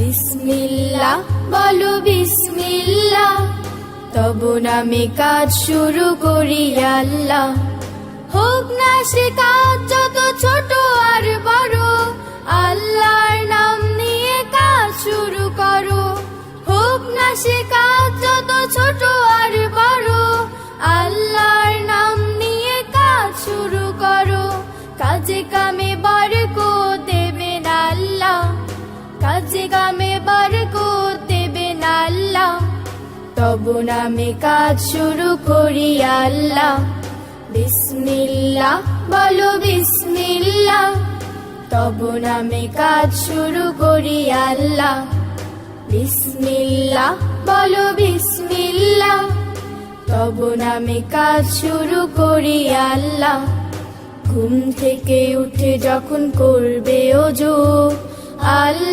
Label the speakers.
Speaker 1: বিসমিল্লা বলো বিসমিল্লা তব নামে কাজ শুরু করি আল্লাহ। হোক না সে কাজ, যত ছোট আর বড়, আল্লাহর নাম নিয়ে কাজ শুরু করো। হোক না সে কাজ, যত ছোট আর বড়, আল্লাহর নাম নিয়ে কাজ শুরু করো। কাজে কামে তব নামে কাজ শুরু করি আল্লাহ। বিসমিল্লাহ, বলো বিসমিল্লাহ। তব নামে কাজ শুরু করি আল্লাহ। বিসমিল্লাহ, বলো বিসমিল্লাহ। তব নামে কাজ শুরু করি আল্লাহ। ঘুম থেকে উঠে যখন করবে ওজো আল্লাহ